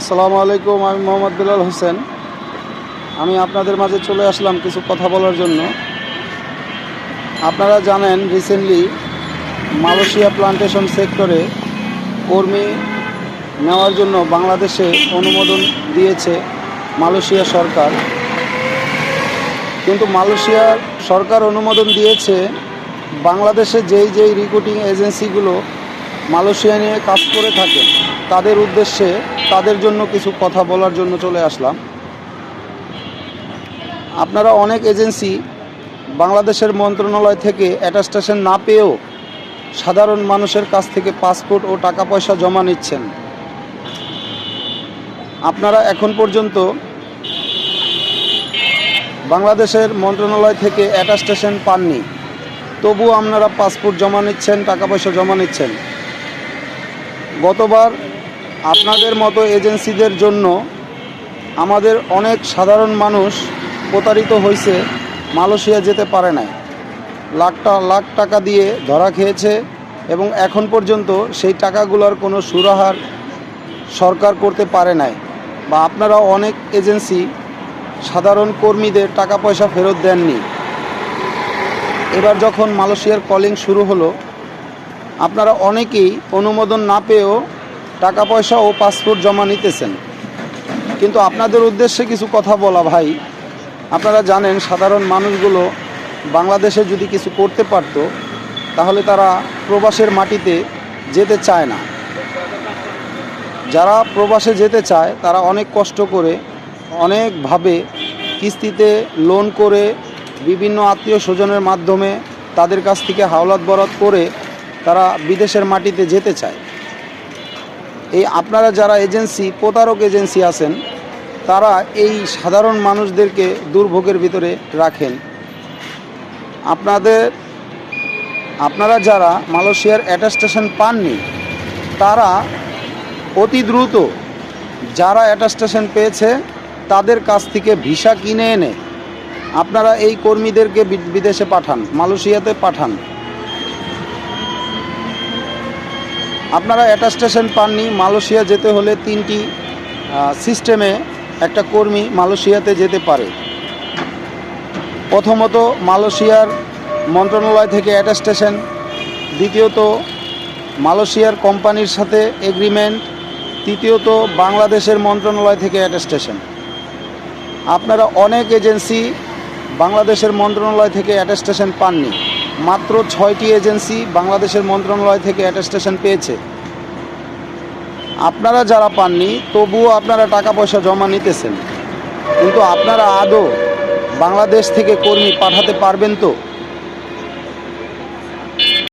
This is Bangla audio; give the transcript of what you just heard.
আসসালামু আলাইকুম, আমি মোহাম্মদ বিলাল হোসেন। আমি আপনাদের মাঝে চলে আসলাম কিছু কথা বলার জন্য। আপনারা জানেন রিসেন্টলি মালয়েশিয়া প্লান্টেশন সেক্টরে কর্মী নেওয়ার জন্য বাংলাদেশে অনুমোদন দিয়েছে মালয়েশিয়া সরকার। কিন্তু মালয়েশিয়া সরকার অনুমোদন দিয়েছে বাংলাদেশে যেই যেই রিক্রুটিং এজেন্সিগুলো মালয়েশিয়া নিয়ে কাজ করে থাকে। তাদের উদ্দেশ্যে তাদের জন্য কিছু কথা বলার জন্য চলে আসলাম। আপনারা অনেক এজেন্সি বাংলাদেশের মন্ত্রণালয় থেকে অ্যাটাস্টেশন না পেয়েও সাধারণ মানুষের কাছ থেকে পাসপোর্ট ও টাকা পয়সা জমা নিচ্ছেন। আপনারা এখন পর্যন্ত বাংলাদেশের মন্ত্রণালয় থেকে অ্যাটাস্টেশন পাননি। তবুও আপনারা পাসপোর্ট জমা নিচ্ছেন, টাকা পয়সা জমা নিচ্ছেন। গতবার আপনাদের মতো এজেন্সিদের জন্য আমাদের অনেক সাধারণ মানুষ প্রতারিত হয়েছে মালয়েশিয়া যেতে পারে নাই। লাখটা, লাখ টাকা দিয়ে ধরা খেয়েছে এবং এখন পর্যন্ত সেই টাকাগুলোর কোনো সুরাহার সরকার করতে পারে নাই বা আপনারা অনেক এজেন্সি সাধারণ কর্মীদের টাকা পয়সা ফেরত দেননি। এবার যখন মালয়েশিয়ার কলিং শুরু হলো, আপনারা অনেকেই অনুমোদন না পেয়েও টাকা পয়সা ও পাসপোর্ট জমা নিতেছেন। কিন্তু আপনাদের উদ্দেশ্যে কিছু কথা বলা ভাই। আপনারা জানেন সাধারণ মানুষগুলো বাংলাদেশে যদি কিছু করতে পারতো, তাহলে তারা প্রবাসের মাটিতে যেতে চায় না। যারা প্রবাসে যেতে চায়, তারা অনেক কষ্ট করে, অনেকভাবে কিস্তিতে লোন করে বিভিন্ন আত্মীয় স্বজনের মাধ্যমে তাদের কাছ থেকে হাওলাত বরাত করে তারা বিদেশের মাটিতে যেতে চায়। এই আপনারা যারা এজেন্সি, প্রতারক এজেন্সি আছেন, তারা এই সাধারণ মানুষদেরকে দুর্ভোগের ভিতরে রাখেন। আপনাদের, আপনারা যারা মালয়েশিয়ার অ্যাটাস্টেশন পাননি, তারা অতি দ্রুত যারা অ্যাটাস্টেশন পেয়েছে, তাদের কাছ থেকে ভিসা কিনে এনে আপনারা এই কর্মীদেরকে বিদেশে পাঠান, মালয়েশিয়াতে পাঠান। আপনারা অ্যাটাস্টেশন পাননি, মালয়েশিয়া যেতে হলে তিনটি সিস্টেমে একটা কর্মী মালয়েশিয়াতে যেতে পারে। প্রথমত মালয়েশিয়ার মন্ত্রণালয় থেকে অ্যাটাস্টেশন, দ্বিতীয়ত মালয়েশিয়ার কোম্পানির সাথে এগ্রিমেন্ট, তৃতীয়ত বাংলাদেশের মন্ত্রণালয় থেকে অ্যাটাস্টেশন। আপনারা অনেক এজেন্সি বাংলাদেশের মন্ত্রণালয় থেকে অ্যাটাস্টেশন পাননি। মাত্র ছয়টি এজেন্সি বাংলাদেশের মন্ত্রণালয় থেকে অ্যাটেস্টেশন পেয়েছে। আপনারা যারা পাননি, তবুও আপনারা টাকা পয়সা জমা নিতেছেন। কিন্তু আপনারা আদৌ বাংলাদেশ থেকে কর্মী পাঠাতে পারবেন তো?